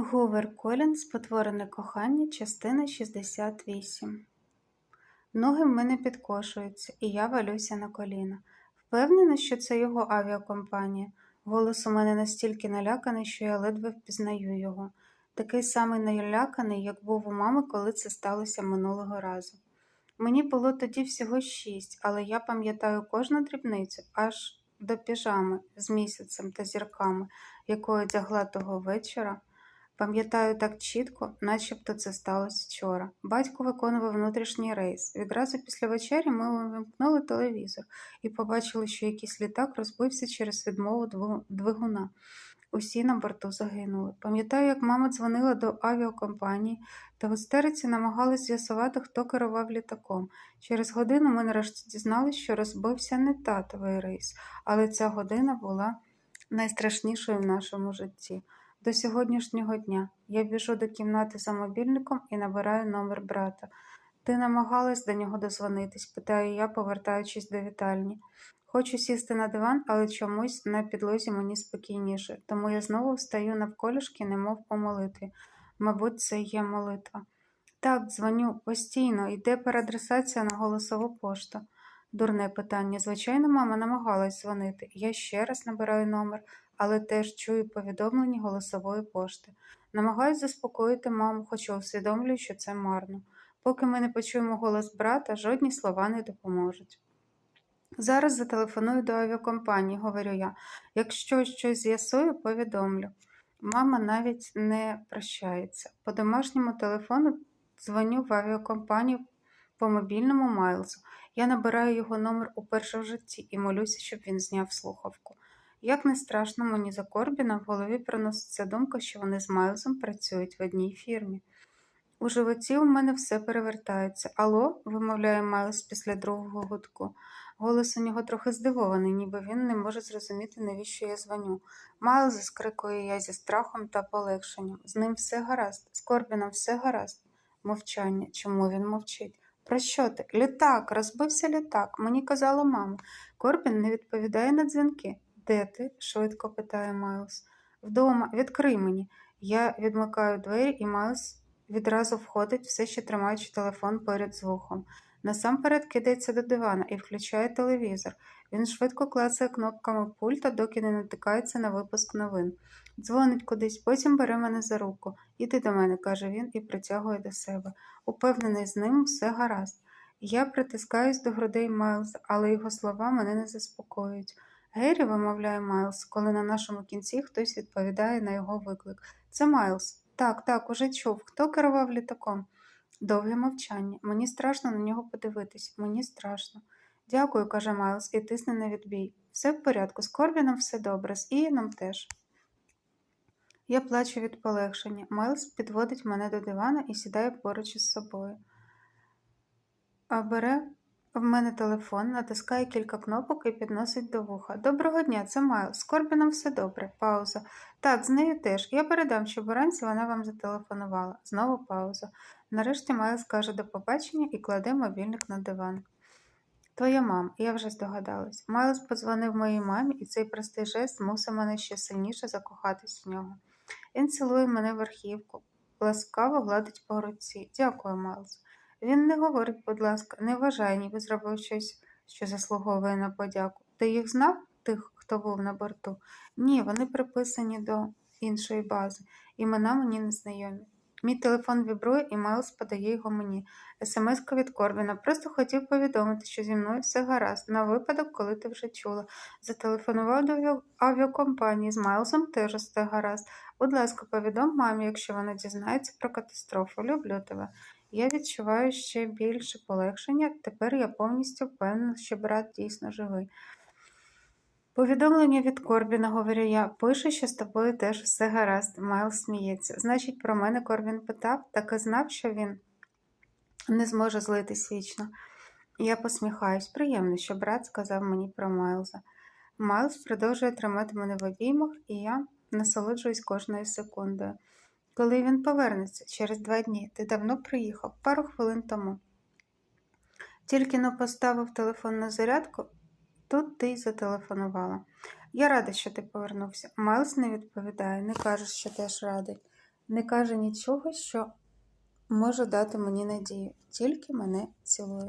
Гувер Колін Спотворене кохання, частина 68 Ноги в мене підкошуються, і я валюся на коліна. Впевнена, що це його авіакомпанія. Голос у мене настільки наляканий, що я ледве впізнаю його. Такий самий наляканий, як був у мами, коли це сталося минулого разу. Мені було тоді всього шість, але я пам'ятаю кожну дрібницю, аж до піжами з місяцем та зірками, яку одягла того вечора. Пам'ятаю так чітко, начебто це сталося вчора. Батько виконував внутрішній рейс. Відразу після вечері ми увімкнули телевізор і побачили, що якийсь літак розбився через відмову двигуна. Усі на борту загинули. Пам'ятаю, як мама дзвонила до авіакомпанії та в істериці намагалась з'ясувати, хто керував літаком. Через годину ми нарешті дізналися, що розбився не татовий рейс, але ця година була найстрашнішою в нашому житті. До сьогоднішнього дня я біжу до кімнати за мобільником і набираю номер брата. Ти намагалась до нього дозвонитись, питаю я, повертаючись до вітальні. Хочу сісти на диван, але чомусь на підлозі мені спокійніше, тому я знову встаю навколішки, немов по. Мабуть, це є молитва. Так, дзвоню постійно, йде переадресація на голосову пошту. Дурне питання. Звичайно, мама намагалась дзвонити. Я ще раз набираю номер, але теж чую повідомлення голосової пошти. Намагаюсь заспокоїти маму, хоча усвідомлюю, що це марно. Поки ми не почуємо голос брата, жодні слова не допоможуть. Зараз зателефоную до авіакомпанії, говорю я. Якщо щось з'ясую, повідомлю. Мама навіть не прощається. По домашньому телефону дзвоню в авіакомпанію по мобільному Майлзу. Я набираю його номер уперше в житті і молюся, щоб він зняв слухавку. Як не страшно мені за Корбіна, в голові проноситься думка, що вони з Майлзом працюють в одній фірмі. У животі у мене все перевертається. Алло, вимовляє Майлз після другого гудку. Голос у нього трохи здивований, ніби він не може зрозуміти, навіщо я дзвоню. Майлз, скрикую я зі страхом та полегшенням. З ним все гаразд, з Корбіном все гаразд. Мовчання. Чому він мовчить? Про що ти? Літак, розбився літак. Мені казала мама. Корбін не відповідає на дзвінки. Де ти? швидко питає Майлз. Вдома, відкрий мені. Я відмикаю двері, і Майлз відразу входить, все ще тримаючи телефон перед з вухом. Насамперед кидається до дивана і включає телевізор. Він швидко клацає кнопками пульта, доки не натикається на випуск новин. Дзвонить кудись, потім бере мене за руку. Іди до мене, каже він і притягує до себе. Упевнений, з ним все гаразд. Я притискаюсь до грудей Майлза, але його слова мене не заспокоюють. Геррі, вимовляє Майлз, коли на нашому кінці хтось відповідає на його виклик. Це Майлз. Так, так, уже чув. Хто керував літаком? Довге мовчання. Мені страшно на нього подивитись. Мені страшно. Дякую, каже Майлз і тисне на відбій. Все в порядку, з Корбіном все добре, з Ієном теж. Я плачу від полегшення. Майлз підводить мене до дивана і сідає поруч із собою. А бере в мене телефон, натискає кілька кнопок і підносить до вуха. Доброго дня, це Майл. З Корбіном все добре. Пауза. Так, з нею теж. Я передам, щоб вранці вона вам зателефонувала. Знову пауза. Нарешті Майлз каже до побачення і кладе мобільник на диван. Твоя мам, я вже здогадалась. Майлз подзвонив моїй мамі, і цей простий жест змусив мене ще сильніше закохатись в нього. Він цілує мене в верхівку, ласкаво гладить по руці. Дякую, Майлз. Він не говорить, будь ласка, не вважає, ніби зробив щось, що заслуговує на подяку. Ти їх знав, тих, хто був на борту? Ні, вони приписані до іншої бази. Імена мені не знайомі. Мій телефон вібрує, і Майлз подає його мені. СМС-ка від Корбіна. Просто хотів повідомити, що зі мною все гаразд, на випадок, коли ти вже чула. Зателефонував до авіакомпанії з Майлзом теж все гаразд. Будь ласка, повідом мамі, якщо вона дізнається про катастрофу. Люблю тебе. Я відчуваю ще більше полегшення. Тепер я повністю впевнена, що брат дійсно живий. Повідомлення від Корбіна, говорю я, пише, що з тобою теж все гаразд. Майл сміється. Значить, про мене Корбін питав, так і знав, що він не зможе злитись вічно. Я посміхаюсь. Приємно, що брат сказав мені про Майлза. Майлз продовжує тримати мене в обіймах, і я насолоджуюсь кожною секундою. Коли він повернеться через два дні, ти давно приїхав, пару хвилин тому. Тільки но поставив телефон на зарядку, тут ти й зателефонувала. Я рада, що ти повернувся. Майлз не відповідає, не кажеш, що теж радий. Не каже нічого, що може дати мені надію, тільки мене цілує.